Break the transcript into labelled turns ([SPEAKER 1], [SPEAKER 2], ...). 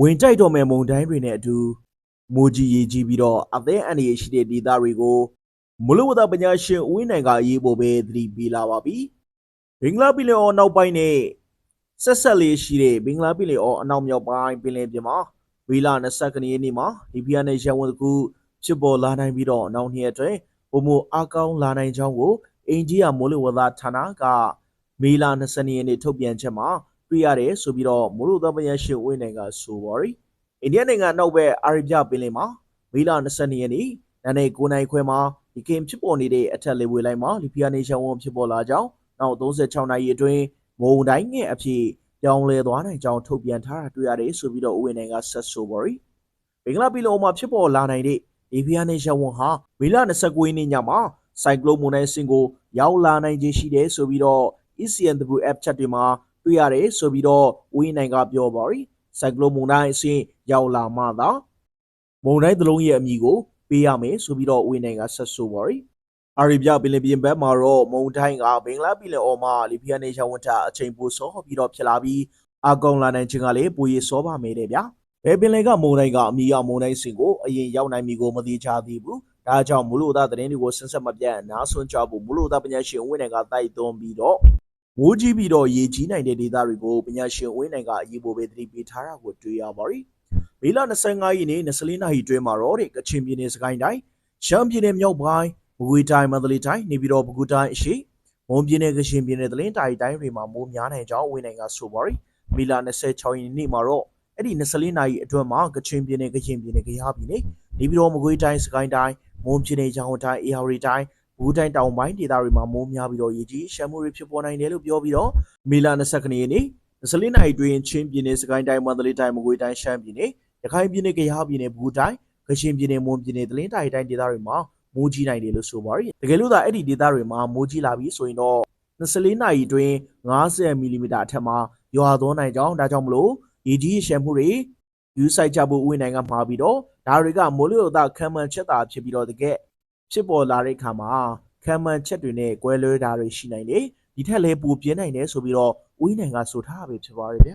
[SPEAKER 1] ဝင်ကြိုက်တော်မဲ့မုန်တိုင်းတွေနဲ့အတူမိုးကြီးရေကြီးပြီးတော့အသက်အန္တရာယ်ရှိတဲ့ဒေသတွေကိုမလို့ဝဒပညာရှင်ဦးဝင်းနိုင်ကအရေးပေါ်ပဲသတိပေးလာပါပြီ။ဘင်္ဂလားပြည်နယ်အော်နောက်ပိုင်းနဲ့ဆက်ဆက်လေးရှိတဲ့ဘင်္ဂလားပြည်နယ်အော်အနောက်မြောက်ပိုင်းပင်လယ်ပြင်မှာဝီလာ29ရက်နေ့မှာဒီဗီယက်နဲ့ရန်ဝန်တစ်ခုဖြစ်ပေါ်လာနိုင်ပြီးတော့နောက်နှစ်အတွင်းပုံမအားကောင်းလာနိုင်ကြောင်းကိုအင်ဂျီယာမိုးလေဝသဌာနကမေလ20ရက်နေ့ထုတ်ပြန်ချက်မှာ တွေ့ရတယ်ဆိုပြီးတော့မိုးလေဝသပညာရှင်ဝင်းနိုင်ကဆိုပါရီအိန္ဒိယနိုင်ငံနောက်ဘက်အာရဗျပင်လယ်မှာမေလ22ရက်နေ့နာနေ9နိုင်ခွဲမှာဒီကင်ဖြစ်ပေါ်နေတဲ့အထက်လေဝေလိုက်မှာလီဖီယာနေရှန်ဝန်ဖြစ်ပေါ်လာကြောင်းနောက်36နိုင်ရီအတွင်းမုံတိုင်းငယ်အဖြစ်ပြောင်းလဲသွားနိုင်ကြောင်းထုတ်ပြန်ထားတာတွေ့ရတယ်ဆိုပြီးတော့ဝင်းနိုင်ကဆက်ဆိုပါရီဘင်္ဂလားပြည်လုံးမှာဖြစ်ပေါ်လာနိုင်တဲ့လီဖီယာနေရှန်ဝန်ဟာမေလ29ရက်နေ့ညမှာဆိုင်ကလုန်းမုန်တိုင်းစင်ကိုရောက်လာနိုင်ခြင်းရှိတယ်ဆိုပြီးတော့ ECNWF ချက်တွေမှာ တွေ့ရတယ်ဆိုပြီးတော့ဝင်းနိုင်ကပြောပါရီစိုက်ကလုန်းမုန်တိုင်းအဆင့်ရောက်လာမှသာမုန်တိုင်းတစ်လုံးရဲ့အမည်ကိုပေးရမယ်ဆိုပြီးတော့ဝင်းနိုင်ကဆက်ဆိုပါရီအာရီဗျပင်လယ်ပြင်ဘက်မှာတော့မုန်တိုင်းကဘင်္ဂလားပြည်နယ်အော်မှာလီဖီယာနေရှန်ဝန်တာအချိန်ပိုစောပြီးတော့ဖြစ်လာပြီးအကောင်လာနိုင်ခြင်းကလည်းပူရစောပါမယ်တဲ့ဗျာဘယ်ပင်လယ်ကမုန်တိုင်းကအမည်အမုန်တိုင်းစင်ကိုအရင်ရောက်နိုင်ပြီကိုမသိချသေးဘူးဒါကြောင့်မူလို့သားသတင်းတွေကိုဆင်းဆက်မပြတ်နားဆွင့်ကြဖို့မူလို့သားပညာရှင်ဝင်းနိုင်ကတိုက်တွန်းပြီးတော့ မိုးကြီးပြီးတော့ရေကြီးနိုင်တဲ့ဒေသတွေကိုပညာရှင်ဝင်းနိုင်ကအရေးပေါ်ပဲသတိပေးထားတာကိုတွေ့ရပါရီ။မေလ25ရက်နေ့24နာရီအတွင်းမှာတော့တဲ့ကချင်ပြည်နယ်စကိုင်းတိုင်းရှမ်းပြည်နယ်မြောက်ပိုင်းမကွေးတိုင်းမန္တလေးတိုင်းနေပြည်တော်ပဲခူးတိုင်းအရှိမွန်ပြည်နယ်ကချင်ပြည်နယ်တလင်းတိုင်းတိုင်းတွေမှာမိုးများနိုင်ကြောင်းဝင်းနိုင်ကဆိုပါရီ။မေလ26ရက်နေ့မှာတော့အဲ့ဒီ24နာရီအတွင်းမှာကချင်ပြည်နယ်ကချင်ပြည်နယ်ကယားပြည်နယ်နေပြည်တော်မကွေးတိုင်းစကိုင်းတိုင်းမွန်ပြည်နယ်ရန်ကုန်တိုင်းအေရဝတီတိုင်း ဘူးတိုင်းတောင်ပိုင်းဒေသတွေမှာမိုးများပြီးတော့ရေကြီးရှမ်းမှုတွေဖြစ်ပေါ်နိုင်တယ်လို့ပြောပြီးတော့မေလ22ရက်နေ့24နိုင်တွင်ချင်းပြည်နယ်စကိုင်းတိုင်းမန္တလေးတိုင်းမကွေးတိုင်းရှမ်းပြည်နယ်ရခိုင်ပြည်နယ်ကယားပြည်နယ်ဘူးတိုင်းကချင်ပြည်နယ်မွန်ပြည်နယ်တလင်းတိုင်းတိုင်းဒေသတွေမှာမိုးကြီးနိုင်တယ်လို့ဆိုပါရယ်တကယ်လို့သာအဲ့ဒီဒေသတွေမှာမိုးကြီးလာပြီးဆိုရင်တော့24နိုင်တွင်90မီလီမီတာအထက်မှာရွာသွန်းနိုင်ကြောင်းဒါကြောင့်မလို့ရေကြီးရှမ်းမှုတွေယူဆိုင်ကြဖို့ဥဝင်နိုင်ငံမှာပြီးတော့ဒါတွေကမိုးလေဝသခံမှန်ချက်တာဖြစ်ပြီးတော့တကယ် ဖြစ်ပေါ်လာတဲ့အခါမှာခံမှန်ချက်တွေနဲ့ကွဲလွဲတာတွေရှိနိုင်တယ်ဒီထက်လည်းပိုပြင်းနိုင်တယ်ဆိုပြီးတော့ဦးနိုင်ကဆိုထားပဲဖြစ်ပါတယ်ဗျ